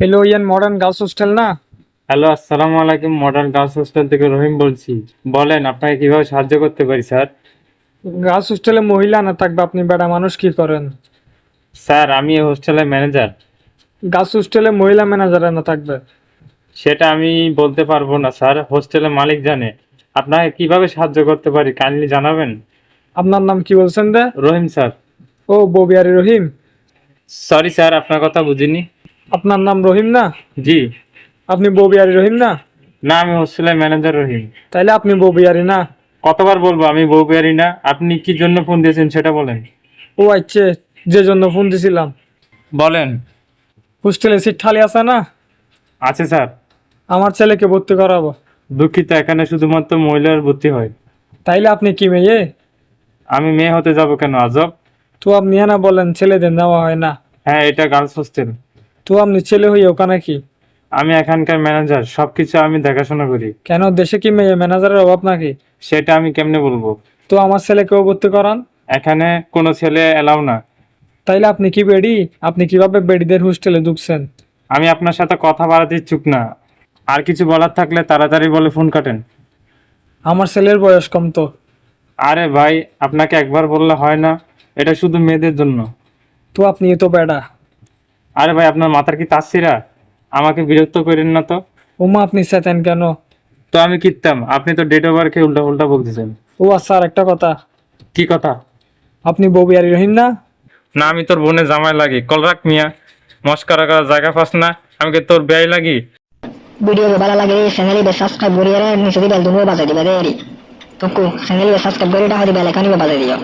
Hello ইয়ান modern girls hostel না? Hello আসসালামু আলাইকুম মডার্ন গার্লস হোস্টেল থেকে রহিম বলছি। বলেন আপনাকে কীভাবে সাহায্য করতে পারি স্যার? গার্লস হোস্টেলে মহিলা না থাকবে আপনি বেড়া মানুষ কি করেন? স্যার আমি এই হোস্টেলের ম্যানেজার গার্লস হোস্টেলে মহিলা ম্যানেজার না থাকবে? সেটা আমি বলতে পারব না স্যার। হোস্টেলের মালিক জানে। আপনাকে কীভাবে সাহায্য করতে পারি কাইন্ডলি জানাবেন? আপনার নাম কি বলছেন রে? রহিম স্যার। ও ববিয়ারি রহিম। সরি স্যার আপনার কথা বুঝিনি। আপনার নাম রহিম না? জি। আপনি ববিয়ারি রহিম না? না আমি হোস্টেলের ম্যানেজার রহিম। তাইলে আপনি ববিয়ারি না? কতবার বলব আমি বউবিহারি না? আপনি কি জন্য ফোন দিয়েছেন সেটা বলেন। ও আচ্ছা যে জন্য ফোন দিছিলাম। বলেন। হোস্টেলে সিট খালি আছে না? আছে স্যার। আমার ছেলেকে ভর্তি করাবো। দুঃখিত এখানে শুধুমাত্র মহিলার ভর্তি হয়। তাইলে আপনি কি মেয়ে? আমি মেয়ে হতে যাব কেন আজব? তো আপনি না বলেন ছেলেদের নেওয়া হয় না। হ্যাঁ এটা গার্লস হোস্টেল তো আপনি ছেলে হয়ে ওখানে কি? আমি এখানকার ম্যানেজার সবকিছু আমি দেখাশোনা করি। কেন? দেশে কি মেয়ে ম্যানেজারের অভাব নাকি? সেটা আমি কেমনে বলব? তো আমার ছেলেকেও ভর্তি করান। এখানে কোনো ছেলে এলাও না। তাইলে আপনি কি বেডি? আপনি কীভাবে বেডিদের হোস্টেলে ঢুকছেন? আমি আপনার সাথে কথা বাড়াতে ইচ্ছুক না। আর কিছু বলার থাকলে তাড়াতাড়ি বলে ফোন কাটেন। আমার ছেলের বয়স কম তো। আরে ভাই আপনাকে একবার বললে হয় না। এটা শুধু মেয়েদের জন্য। তো আপনি তো বেডা। আরে ভাই আপনার মাথার কি তাসিরা? আমাকে বিরক্ত করেন না তো। ওমা আপনি চেতেন কেন? তো আমি কিনতাম আপনি তো ডেট ওভার খেয়ে উল্টা উল্টা বলতেছেন। ও আচ্ছা আর একটা কথা। কি কথা? আপনি ববিয়ারি রহিম না? না আমি তোর বোনের জামাই লাগি। কল রাখ মিয়া মস্কারা করা জায়গা পাস না। আমি কি তোর ব্যয় লাগি? ভিডিও ভালো লাগে চ্যানেলে সাবস্ক্রাইব করিয়ে নিচে দিবেল দুনো বাজাই দিবে দেরি তোকু চ্যানেলে সাবস্ক্রাইব করে এটা হদি বেল এখানে বাজাই দিও।